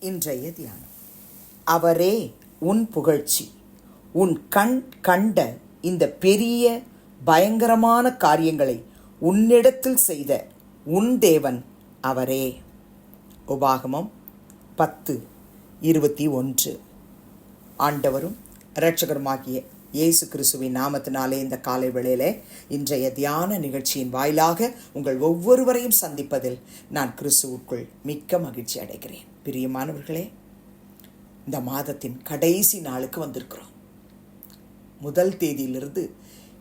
இன்றைய தியானம். அவரே உன் புகழ்ச்சி. உன் கண் கண்ட இந்த பெரிய பயங்கரமான காரியங்களை உன்னிடத்தில் செய்த உன் தேவன் அவரே. உபாகமம் பத்து இருபத்தி ஒன்று. ஆண்டவரும் இரட்சகருமாகிய இயேசு கிறிஸ்துவின் நாமத்தினாலே இந்த காலை வேளையிலே இன்றைய தியான நிகழ்ச்சியின் வாயிலாக உங்கள் ஒவ்வொருவரையும் சந்திப்பதில் நான் கிறிஸ்துவுக்குள் மிக்க மகிழ்ச்சி அடைகிறேன். பிரியமானவர்களே இந்த மாதத்தின் கடைசி நாளுக்கு வந்திருக்கிறோம். முதல் தேதியிலிருந்து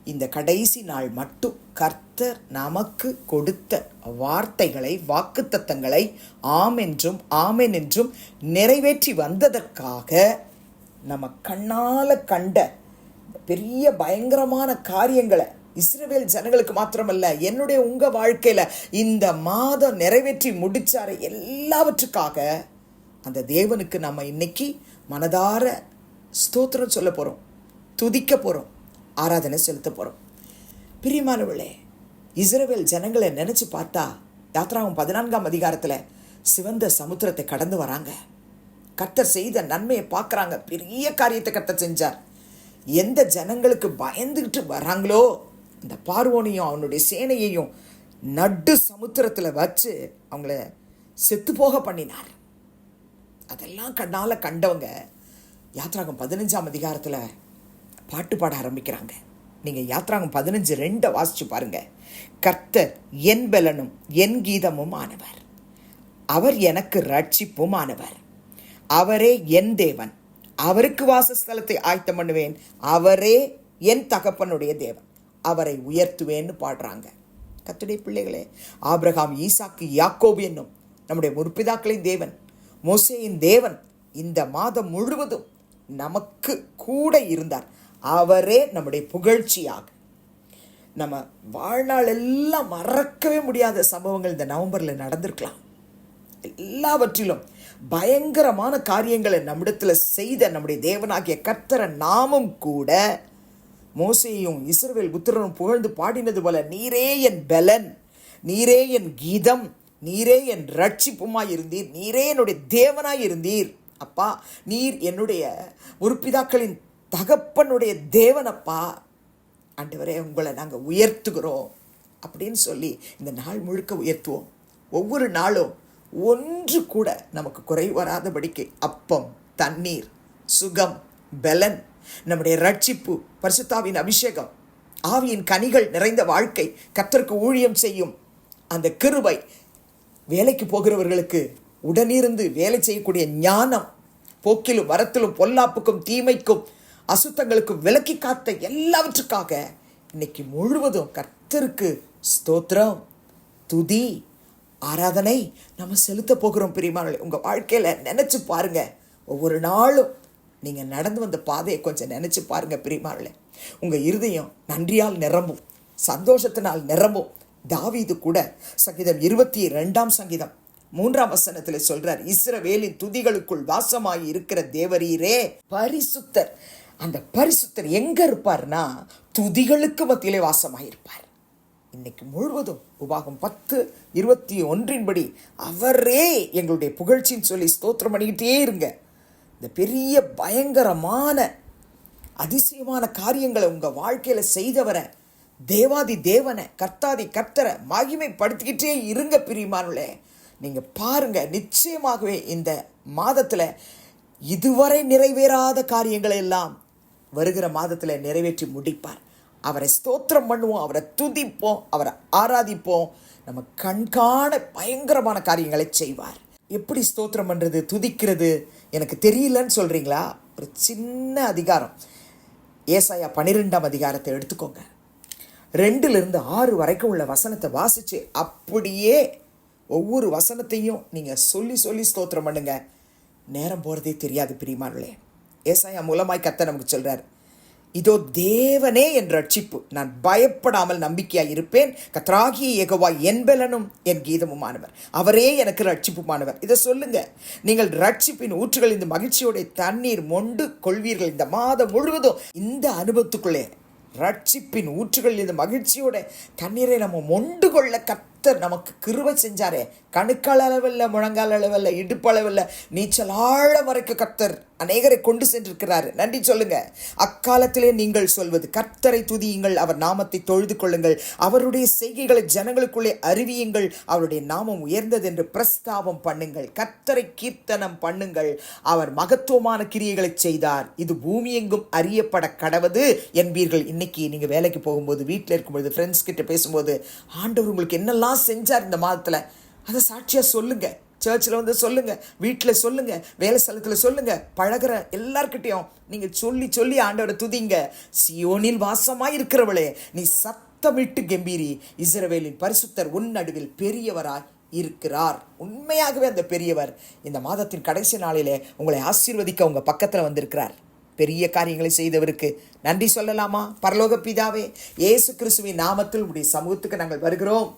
இந்த கடைசி நாள் மட்டும் கர்த்தர் நமக்கு கொடுத்த வார்த்தைகளை வாக்குத்தத்தங்களை ஆம் என்றும் ஆமென் என்றும் நிறைவேற்றி வந்ததற்காக நம்ம கண்ணால் கண்ட பெரிய பயங்கரமான காரியங்களை இஸ்ரேல் ஜனங்களுக்கு மாத்திரமல்ல என்னுடைய உங்கள் வாழ்க்கையில் இந்த மாதம் நிறைவேற்றி முடித்தார எல்லாவற்றுக்காக அந்த தேவனுக்கு நம்ம இன்னைக்கு மனதார ஸ்தோத்திரம் சொல்ல போகிறோம் துதிக்க போகிறோம் ஆராதனை செலுத்த போகிறோம் பிரியமானவளே இஸ்ரவேல் ஜனங்களை நினச்சி பார்த்தா யாத்ராவும் பதினான்காம் அதிகாரத்தில் சிவந்த சமுத்திரத்தை கடந்து வராங்க. கர்த்தர் செய்த நன்மையை பார்க்குறாங்க. பெரிய காரியத்தை கர்த்தர் செஞ்சார். எந்த ஜனங்களுக்கு பயந்துக்கிட்டு வராங்களோ அந்த பார்வோனையும் அவனுடைய சேனையையும் நடு சமுத்திரத்தில் வச்சு அவங்கள செத்து போக பண்ணினார். அதெல்லாம் கண்ணால் கண்டவங்க யாத்ராகம் பதினஞ்சாம் அதிகாரத்தில் பாட்டு பாட ஆரம்பிக்கிறாங்க. நீங்கள் யாத்ராகம் பதினஞ்சு ரெண்டை வாசிச்சு பாருங்கள் கர்த்தர் என் பலனும் என் கீதமும் ஆனவர். அவர் எனக்கு ரட்சிப்பும் ஆனவர். அவரே என் தேவன். அவருக்கு வாசஸ்தலத்தை ஆயத்தம் பண்ணுவேன். அவரே என் தகப்பனுடைய தேவன். அவரை உயர்த்துவேன்னு பாடுறாங்க. கத்துடைய பிள்ளைகளே ஆப்ரஹாம் ஈசாக்கு யாக்கோபு என்னும் நம்முடைய முற்பிதாக்களின் தேவன் மோசேயின் தேவன் இந்த மாதம் முழுவதும் நமக்கு கூட இருந்தார். அவரே நம்முடைய புகழ்ச்சியாக. நம்ம வாழ்நாள் எல்லாம் மறக்கவே முடியாத சம்பவங்கள் இந்த நவம்பரில் நடந்திருக்கலாம். எல்லாவற்றிலும் பயங்கரமான காரியங்களை நம்மிடத்தில் செய்த நம்முடைய தேவனாகிய கர்த்தர நாமும் கூட மோசையும் இஸ்ரவேல் புத்திரனும் புகழ்ந்து பாடினது போல நீரே என் பலன் நீரே என் கீதம் நீரே என் ரட்சிப்புமாய் இருந்தீர். நீரே என்னுடைய தேவனாய் இருந்தீர். அப்பா நீர் என்னுடைய உறுப்பிதாக்களின் தகப்பனுடைய தேவனப்பா. ஆண்டவரே உங்களை நாங்கள் உயர்த்துகிறோம். அப்படின்னு சொல்லி இந்த நாள் முழுக்க உயர்த்துவோம். ஒவ்வொரு நாளும் ஒன்று கூட நமக்கு குறை வராதபடிக்கு அப்பம் தண்ணீர் சுகம் பலன் நம்முடைய ரட்சிப்பு பரிசுத்தாவின் அபிஷேகம் ஆவியின் கனிகள் நிறைந்த வாழ்க்கை கத்தருக்கு ஊழியம் செய்யும் அந்த கிருபை வேலைக்கு போகிறவர்களுக்கு உடனிருந்து வேலை செய்யக்கூடிய ஞானம் போக்கிலும் வரத்திலும் பொல்லாப்புக்கும் தீமைக்கும் அசுத்தங்களுக்கும் விலக்கி காத்த எல்லாவற்றுக்காக இன்னைக்கு முழுவதும் கர்த்தருக்கு ஸ்தோத்திரம் துதி ஆராதனை நம்ம செலுத்த போகிறோம் பிரியமானே உங்கள் வாழ்க்கையில் நினச்சி பாருங்க. ஒவ்வொரு நாளும் நீங்கள் நடந்து வந்த பாதையை கொஞ்சம் நினச்சி பாருங்க பிரியமானே உங்கள் இருதயம் நன்றியால் நிரம்பும் சந்தோஷத்தினால் நிரம்பும் தாவீது கூட சங்கீதம் இருபத்தி ரெண்டாம் சங்கீதம் மூன்றாம் வசனத்தில் சொல்றார் இஸ்ரவேலின் துதிகளுக்குள் வாசமாய் இருக்கிற தேவரீரே பரிசுத்தர். அந்த பரிசுத்தர் எங்க இருப்பார்னா துதிகளுக்கு மத்தியிலே வாசமாயிருப்பார் இன்னைக்கு முழுவதும் உபாகம் பத்து இருபத்தி ஒன்றின்படி அவரே எங்களுடைய புகழ்ச்சின்னு சொல்லி ஸ்தோத்திரம் பண்ணிக்கிட்டே இருங்க. இந்த பெரிய பயங்கரமான அதிசயமான காரியங்களை உங்கள் வாழ்க்கையில் செய்தவரை தேவாதி தேவனை கர்த்தாதி கர்த்தரை மகிமைப்படுத்திக்கிட்டே இருங்க பிரியமானுளே நீங்கள் பாருங்க நிச்சயமாகவே இந்த மாதத்தில் இதுவரை நிறைவேறாத காரியங்களை எல்லாம் வருகிற மாதத்தில் நிறைவேற்றி முடிப்பார். அவரை ஸ்தோத்திரம் பண்ணுவோம் அவரை துதிப்போம் அவரை ஆராதிப்போம். நம்ம கண்காண பயங்கரமான காரியங்களை செய்வார். எப்படி ஸ்தோத்திரம் பண்ணுறது துதிக்கிறது எனக்கு தெரியலன்னு சொல்கிறீங்களா ஒரு சின்ன அதிகாரம். ஏசாயா பன்னிரெண்டாம் அதிகாரத்தை எடுத்துக்கோங்க. ரெண்டுலேருந்து ஆறு வரைக்கும் உள்ள வசனத்தை வாசித்து அப்படியே ஒவ்வொரு வசனத்தையும் நீங்கள் சொல்லி சொல்லி ஸ்தோத்திரம் பண்ணுங்க. நேரம் போகிறதே தெரியாது பிரியமானே ஏசாயா மூலமாய் கத்த நமக்கு சொல்கிறார் இதோ தேவனே என் ரட்சிப்பு. நான் பயப்படாமல் நம்பிக்கையாக இருப்பேன். கத்ராகிய ஏகவா என் பலனும் என் கீதமுமானவர். அவரே எனக்கு ரட்சிப்புமானவர். இதை சொல்லுங்க. நீங்கள் ரட்சிப்பின் ஊற்றுகள் இந்த மகிழ்ச்சியோடைய தண்ணீர் மொண்டு கொள்வீர்கள். இந்த மாதம் முழுவதும் இந்த அனுபவத்துக்குள்ளே ரட்சிப்பின் ஊற்றுகள் இந்த மகிழ்ச்சியோட தண்ணீரை நம்ம மொண்டு கொள்ள கத்தர் நமக்கு கிருவை செஞ்சாரே. கணுக்கால் அளவில் முழங்கால் அளவில் இடுப்பளவில் நீச்சல் ஆழ வரைக்கும் கத்தர் அநேகரை கொண்டு சென்றிருக்கிறார். நன்றி சொல்லுங்க. அக்காலத்திலே நீங்கள் சொல்வது கர்த்தரை துதியுங்கள் அவர் நாமத்தை தொழுது கொள்ளுங்கள். அவருடைய செய்கைகளை ஜனங்களுக்குள்ளே அறிவியுங்கள். அவருடைய நாமம் உயர்ந்தது என்று பிரஸ்தாபம் பண்ணுங்கள். கர்த்தரை கீர்த்தனம் பண்ணுங்கள். அவர் மகத்துவமான கிரியைகளை செய்தார். இது பூமி எங்கும் அறியப்பட கடவது என்பீர்கள். இன்னைக்கு நீங்க வேலைக்கு போகும்போது வீட்டில் இருக்கும்போது ஃப்ரெண்ட்ஸ் கிட்ட பேசும்போது ஆண்டவர் உங்களுக்கு என்னெல்லாம் செஞ்சார் இந்த மாதத்துல? அதை சாட்சியா சொல்லுங்க. சர்ச்சில் வந்து சொல்லுங்கள் வீட்டில் சொல்லுங்கள் வேலை ஸ்தலத்தில் சொல்லுங்கள் பழகுற எல்லார்கிட்டையும் நீங்கள் சொல்லி சொல்லி ஆண்டவரை துதிங்க. சியோனில் வாசமாக இருக்கிறவளே நீ சத்தமிட்டு கம்பீரி. இஸ்ரவேலின் பரிசுத்தர் உன் நடுவில் பெரியவராய் இருக்கிறார். உண்மையாகவே அந்த பெரியவர் இந்த மாதத்தின் கடைசி நாளிலே உங்களை ஆசீர்வதிக்க உங்கள் பக்கத்தில் வந்திருக்கிறார். பெரிய காரியங்களை செய்தவருக்கு நன்றி சொல்லலாமா? பரலோக பிதாவே இயேசு கிறிஸ்துவின் நாமத்தில் உடைய சமூகத்துக்கு நாங்கள் வருகிறோம்.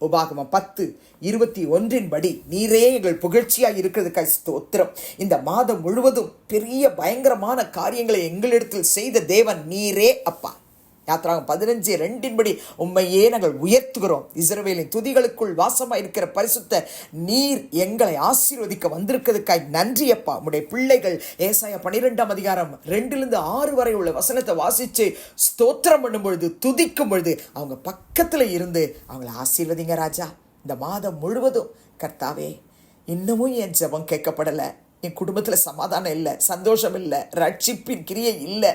உபாகமம் பத்து இருபத்தி ஒன்றின் படி நீரே எங்கள் புகழ்ச்சியாக இருக்கிறதுக்காக ஸ்தோத்திரம். இந்த மாதம் முழுவதும் பெரிய பயங்கரமான காரியங்களை எங்களிடத்தில் செய்த தேவன் நீரே அப்பா. யாத்திராகம் பதினஞ்சு ரெண்டின்படி உண்மையே நாங்கள் உயர்த்துகிறோம். இஸ்ரவேலின் துதிகளுக்குள் வாசமாக இருக்கிற பரிசுத்த நீர் எங்களை ஆசீர்வதிக்க வந்திருக்கிறதுக்காய் நன்றி அப்பா. உடைய பிள்ளைகள் ஏசாய பன்னிரெண்டாம் அதிகாரம் ரெண்டிலிருந்து ஆறு வரை உள்ள வசனத்தை வாசித்து ஸ்தோத்திரம் பண்ணும் பொழுது துதிக்கும் பொழுது அவங்க பக்கத்தில் இருந்து அவங்கள ஆசீர்வதிங்க ராஜா. இந்த மாதம் முழுவதும் கர்த்தாவே இன்னமும் என் ஜபம் கேட்கப்படலை. என் குடும்பத்தில் சமாதானம் இல்லை சந்தோஷம் இல்லை ரட்சிப்பின் கிரியை இல்லை.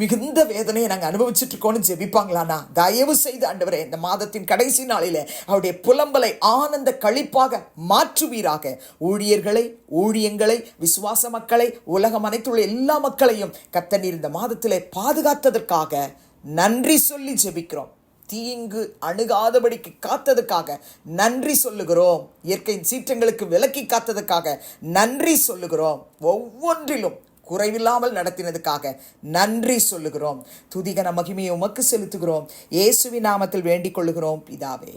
மிகுந்த வேதனையை நாங்கள் அனுபவிச்சுட்ருக்கோன்னு ஜெபிப்பாங்களானா தயவு செய்து ஆண்டவரே இந்த மாதத்தின் கடைசி நாளில் அவருடைய புலம்பலை ஆனந்த கழிப்பாக மாற்றுவீராக. ஊழியர்களை ஊழியங்களை விசுவாச மக்களை உலகம் அனைத்துள்ள எல்லா மக்களையும் கத்தனீர் இந்த மாதத்தில் பாதுகாத்ததற்காக நன்றி சொல்லி ஜெபிக்கிறோம். தீங்கு அணுகாதபடிக்கு காத்ததுக்காக நன்றி சொல்லுகிறோம். இயற்கையின் சீற்றங்களுக்கு விலக்கி காத்ததுக்காக நன்றி சொல்லுகிறோம். ஒவ்வொன்றிலும் குறைவில்லாமல் நடத்தினதுக்காக நன்றி சொல்லுகிறோம். துதிகன மகிமையை உமக்கு செலுத்துகிறோம். இயேசுவி நாமத்தில் வேண்டிக் கொள்ளுகிறோம். பிதாவே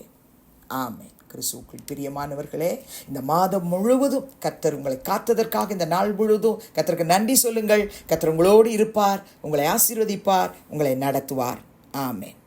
ஆமை கிறிஸ்துவுக்குள் பிரியமானவர்களே இந்த மாதம் முழுவதும் கத்தர் உங்களை காத்ததற்காக இந்த நாள் முழுவதும் கத்தருக்கு நன்றி சொல்லுங்கள். கத்தர் உங்களோடு இருப்பார் உங்களை ஆசீர்வதிப்பார் உங்களை நடத்துவார். ஆமேன்.